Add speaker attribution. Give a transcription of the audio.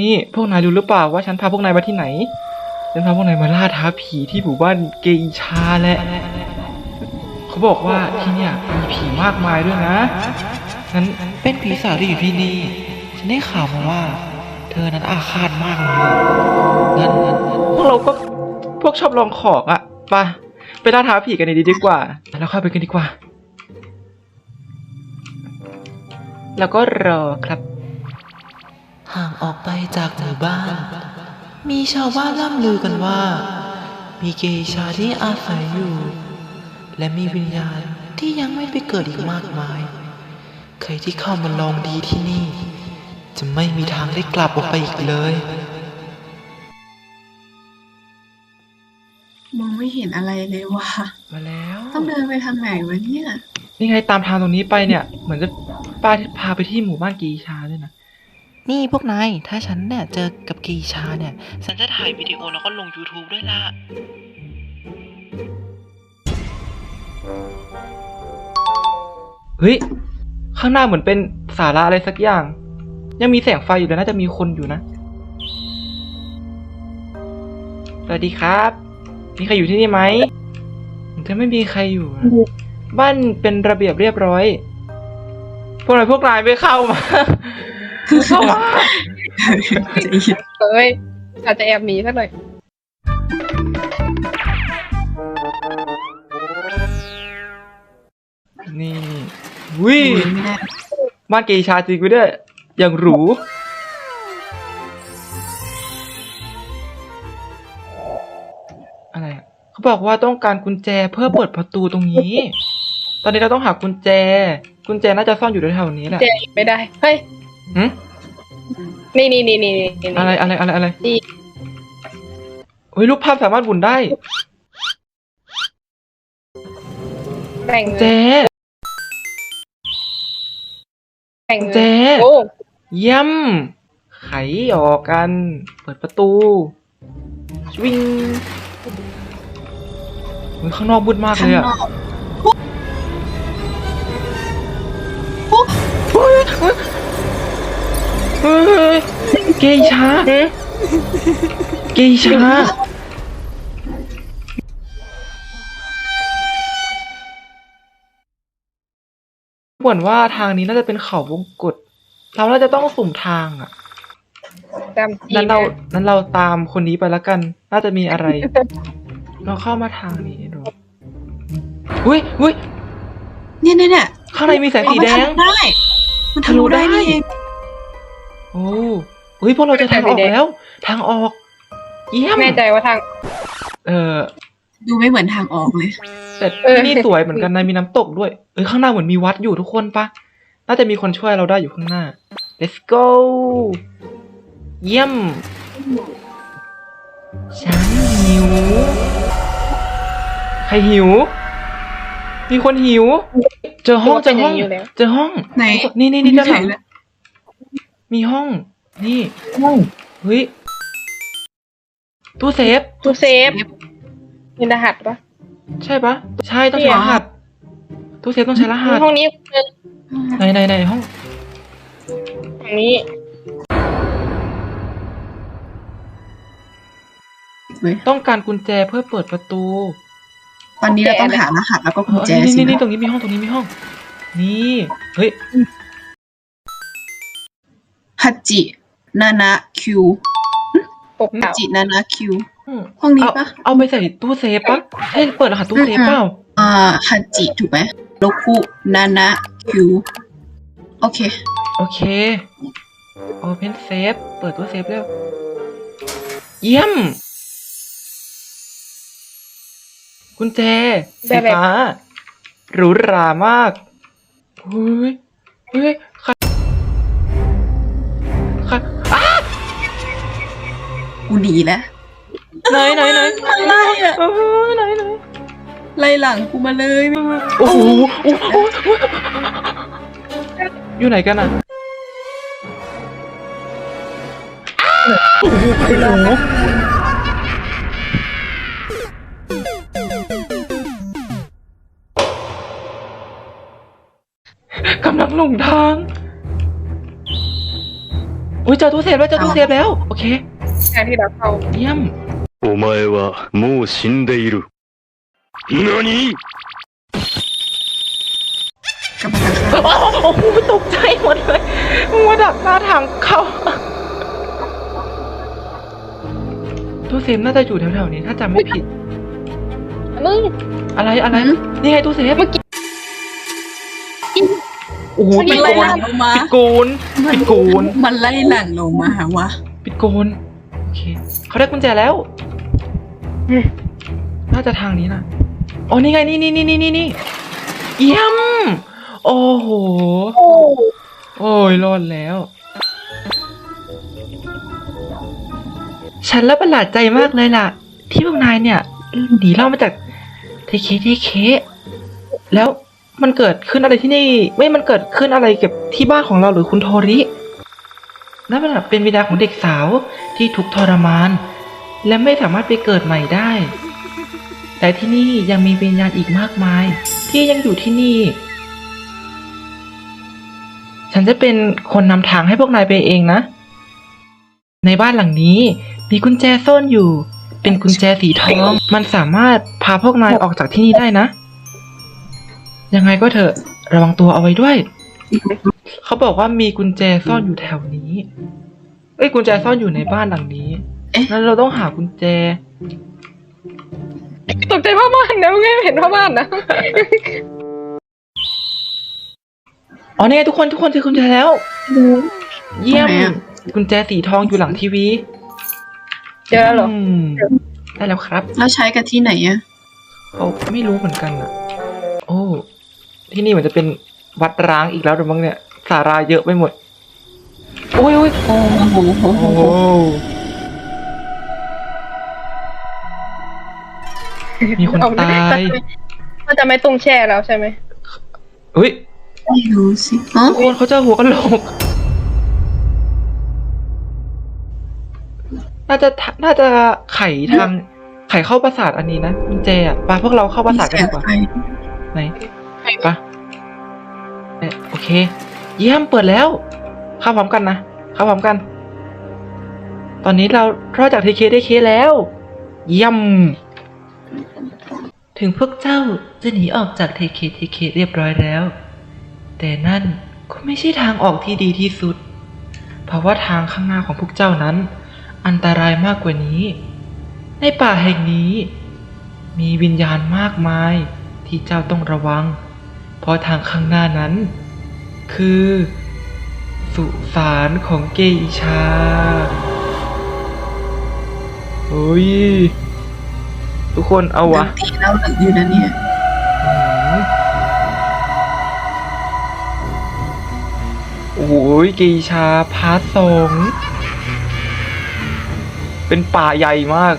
Speaker 1: นี่พวกนายรู้หรือเปล่าว่าฉันพาพวกนายมาที่ไหน ฉันพาพวกนายมาล่าท้าผีที่หมู่บ้านเกอิชาแหละเขาบอกว่าที่เนี่ยมีผีมากมายด้วยนะงั้น
Speaker 2: เป็นผีสาวที่อยู่ที่นี่ ฉันได้ข่าวมาว่า เธอนั้นอาฆาตมากเลยงั้นงั้นงั้น
Speaker 1: พวกเราก็พวกชอบลองของอะไปไปล่าท้าผีกันดีดีกว่า แล้วเข้าไปกันดีกว่า แล้วก็รอครับ
Speaker 2: ห่างออกไปจากหมู่บ้าน มีชาวบ้านล่ำลือกันว่า มีเกย์ชาที่อาศัยอยู่ และมีวิญญาณที่ยังไม่ไปเกิดอีกมากมาย ใครที่เข้ามาลองดีที่นี่ จะไม่มีทางได้กลับออกไปอีกเลย
Speaker 3: มองไม่เห็นอะไรเลยว่ะ
Speaker 1: มาแล้ว
Speaker 3: ต้องเดินไปทางไหนวะเนี่ย
Speaker 1: นี่ไงตามทางตรงนี้ไปเนี่ย เหมือนจะป้าพาไปที่หมู่บ้านกีชาด้วยนะ
Speaker 2: นี่พวกนาย ถ้าฉันเนี่ยเจอกับกย์ชาเนี่ย ฉันจะถ่ายวิดีโอแล้วก็ลง YouTube ด้วยล่ะ
Speaker 1: เฮ้ย ข้างหน้าเหมือนเป็นสาระอะไรสักอย่าง ยังมีแสงไฟอยู่เลยน่าจะมีคนอยู่นะ สวัสดีครับ มีใครอยู่ที่นี่ไหมจะไม่มีใครอยู่นะบ้านเป็นระเบียบเรียบร้อย พวกนายพวกนายไม่เข้ามา เข้ามา
Speaker 4: เอ้ยอาจจะแอบหนีสักหน่อย
Speaker 1: นี่วิ
Speaker 3: อุ๊ยไม่ได้
Speaker 1: บ้านเกชาจริงกูด้วยอย่างหรูอะไรอะเขาบอกว่าต้องการกุญแจเพื่อเปิดประตูตรงนี้ ตอนนี้เราต้องหากุญแจ กุญแจน่าจะซ่อนอยู่แถวๆนี้แหละ
Speaker 4: เจไม่ได้ เฮ้ย
Speaker 1: หึ
Speaker 4: นี่นี่นี่นี่นี่
Speaker 1: อะไรอะไรอะไรอะไร
Speaker 4: นี่
Speaker 1: เฮ้ยรูปภาพสามารถหมุนได้
Speaker 4: แบ่ง
Speaker 1: กุญแจ
Speaker 4: แบ่ง
Speaker 1: กุญแจ
Speaker 4: โอ้
Speaker 1: เยี่ยมไขออกกัน เปิดประตูวิ่งเฮ้ยข้างนอกมืดมากเล
Speaker 3: ข้าง
Speaker 1: ยอะ
Speaker 3: นอก
Speaker 1: เฮ้ยเกย์ชาเกย์ชาเหมือนว่าทางนี้น่าจะเป็นเขาวงกตเราน่าจะต้องสุ่มทางอะ
Speaker 4: จำจี
Speaker 1: นั้นเรา
Speaker 4: นั้
Speaker 1: นเราตามคนนี้ไปแล้วกัน น่าจะมีอะไร เราเข้ามาทางนี้ดูอุ้ยอุ้ย
Speaker 3: เนี่ยเนี่ยเนี่ย
Speaker 1: ข้างในมีแสงสีแดง
Speaker 3: มันทะลุได้ มันทะลุได้
Speaker 1: ทะลุได้
Speaker 3: นี่เอง
Speaker 1: โอ้อุ้ยพวกเราจะทางออกแล้ว ทางออก เยี่ยม
Speaker 4: แน่ใจว่าทาง
Speaker 1: เออ
Speaker 3: ดูไม่เหมือนทางออกเลย
Speaker 1: แต่
Speaker 4: เออ
Speaker 1: ที่นี่สวยเหมือนกันนะมีน้ำตกด้วย เอ้ยข้างหน้าเหมือนมีวัดอยู่ทุกคนปะน่าจะมีคนช่วยเราได้อยู่ข้างหน้า let's go เยี่ยมฉันหิว ใครหิว มีคนหิว เจอห้องเจอห้อง
Speaker 4: อยู่แล้ว
Speaker 1: เจอห้อง
Speaker 3: ไหน
Speaker 1: นี่นี่นี่ด้านหลัง
Speaker 3: ไม่เฉยเลย
Speaker 1: มีห้อง นี่ห้องเฮ้ยตู้เซฟ
Speaker 4: ตู้เซฟมีรหัสปะ
Speaker 1: ใช่ปะใช่ต้องใช้รหัสตู้เซฟต้องใช้รหัส
Speaker 4: ห้องนี้คือ
Speaker 1: ไหนไหนไหนห้อง
Speaker 4: ฝั่งนี้
Speaker 3: เว้ย
Speaker 1: ต้องการกุญแจเพื่อเปิดประตู
Speaker 3: ตอนนี้เราต้องหารหัสแล้วก็กุญแจ
Speaker 1: เออนี่
Speaker 3: สิ
Speaker 1: นี่นี่
Speaker 3: นะ
Speaker 1: ตรงนี้มีห้องตรงนี้มีห้อง นี่ เฮ้ย
Speaker 3: ฮัจจินานะคิว
Speaker 4: ปก
Speaker 3: ฮัจ
Speaker 4: เก่า
Speaker 3: จินานะคิว
Speaker 1: อืม
Speaker 3: ห้องนี้
Speaker 1: เอา
Speaker 3: ปะ
Speaker 1: เอาไปใส่ตู้เซฟปะใช่เปิดรหัสตู้เซฟเปล่า
Speaker 3: อ่าฮัจจิถูกไหมโลคุนานะคิวโอเค
Speaker 1: โอเค Open Safe เปิดตู้เซฟแล้วเยี่ยม กุญแจสีฟ้าหรูหรามากเฮ้ยเฮ้ยใครใครอ้า
Speaker 3: กูหนีแล้ว
Speaker 1: ไหนไหนไหน
Speaker 3: อะไรอะ
Speaker 1: เออไหนไหน
Speaker 3: ไล่หลังกูมาเลย
Speaker 1: โอ้โหโอ้โหอยู่ไหนกันอะโอ้โหโอ้โหกำลังหลงทาง โอ้ย อุ้ยเจอตู้เซฟแล้วเจอตู้เซฟแล้ว โอเค
Speaker 4: งานที่เราเข้า
Speaker 1: เยี่ยม
Speaker 5: お前はもう死んでいる。何
Speaker 3: กำลังจะเข้า
Speaker 1: โอ้โหตกใจหมดเลยมัวดักหน้าทางเข้า ตู้เซฟน่าจะอยู่แถวๆนี้ถ้าจำไม่ผิด
Speaker 4: มึง
Speaker 1: อะไรอะไร นี่ไงตู้เซฟ
Speaker 4: เมื่อกี้
Speaker 1: โอ้โห
Speaker 4: เมื่อกี้
Speaker 1: ปิด
Speaker 3: ไล่
Speaker 1: โก
Speaker 3: ห
Speaker 1: น
Speaker 3: ลังลงมา
Speaker 1: ปิดโกนปิดโกน
Speaker 3: มันไล่หลังลงมาหาวะ
Speaker 1: ปิดโกนโอเคเขาได้กุญแจแล้ว
Speaker 4: อืม
Speaker 1: น่าจะทางนี้นะอ๋อนี่ไงนี่นี่นี่นี่นี่นี่เยี่ยมโอ้โห
Speaker 4: โอ้
Speaker 1: โอ้ยรอดแล้ว ฉันละประหลาดใจมากเลยล่ะ ที่พวกนายเนี่ยหนีเรามาจากเทเคเทเค แล้ว มันเกิดขึ้นอะไรที่นี่ไม่มันเกิดขึ้นอะไรกับที่บ้านของเราหรือคุณโทรินั่นมันเป็นวิญญาณของเด็กสาวที่ทุกทรมาน และไม่สามารถไปเกิดใหม่ได้ แต่ที่นี่ยังมีวิญญาณอีกมากมาย ที่ยังอยู่ที่นี่ ฉันจะเป็นคนนำทางให้พวกนายไปเองนะ ในบ้านหลังนี้มีกุญแจซ่อนอยู่ เป็นกุญแจสีทอง มันสามารถพาพวกนายออกจากที่นี่ได้นะ ยังไงก็เถอะระวังตัวเอาไว้ด้วย เขาบอกว่ามีกุญแจซ่อนอยู่แถวนี้ เอ้ยกุญแจซ่อนอยู่ในบ้านหลังนี้
Speaker 3: เอ๊ะ
Speaker 1: นั้นเราต้องหากุญแจ
Speaker 4: ตกใจพ่อบ้านนะไม่เห็นพ่อบ้านนะ
Speaker 1: อ๋อเนี่ยทุกคนทุกคนเจอกุญแจแล้ว เยี่ยม
Speaker 3: ทำไมอะ
Speaker 1: กุญแจสีทองอยู่หลังทีวี
Speaker 4: เจอแล้วเหรอ
Speaker 1: มได้แล้วครับ
Speaker 3: แล้วใช้กันที่ไหนอะ
Speaker 1: เขาไม่รู้เหมือนกันอะโอ้ ที่นี่เหมือนจะเป็นวัดร้างอีกแล้วหรือมั้งเนี่ยสาราเยอะไปหมดโอ้ยโอ้ย
Speaker 3: โอ้โหโอ้โห
Speaker 1: โอ้มีคนตาย
Speaker 4: มันจะไม่ตรงแช่แล้วใช่ไหม
Speaker 1: เฮ้ย
Speaker 3: ไม่รู้สิฮะ
Speaker 1: ทุกคนเขาเจอหัวกะโหลกน่าจะทะน่าจะไขทางไขเข้าปราสาทอันนี้นะกุญแจอะไปพวกเราเข้าปราสาทกันดีกว่า
Speaker 3: ไฟ
Speaker 1: ไหน ปะเอ๊ะโอเค เยี่ยมเปิดแล้วเข้าพร้อมกันนะเข้าพร้อมกัน ตอนนี้เรารอดจากทีเคได้เคแล้ว เยี่ยม ถึงพวกเจ้าจะหนีออกจากเทเคเทเคเรียบร้อยแล้ว แต่นั่นก็ไม่ใช่ทางออกที่ดีที่สุด เพราะว่าทางข้างหน้าของพวกเจ้านั้น อันตรายมากกว่านี้ ในป่าแห่งนี้ มีวิญญาณมากมายที่เจ้าต้องระวัง เพราะทางข้างหน้านั้น คือ สุสานของเกอิชา โอ้ย ทุกคนเอาวะ
Speaker 3: ตีเราหลึกอยู่นะเนี่ย
Speaker 1: อืมโอ้ยเกอิชาพาร์ทสองเป็นป่าใหญ่มาก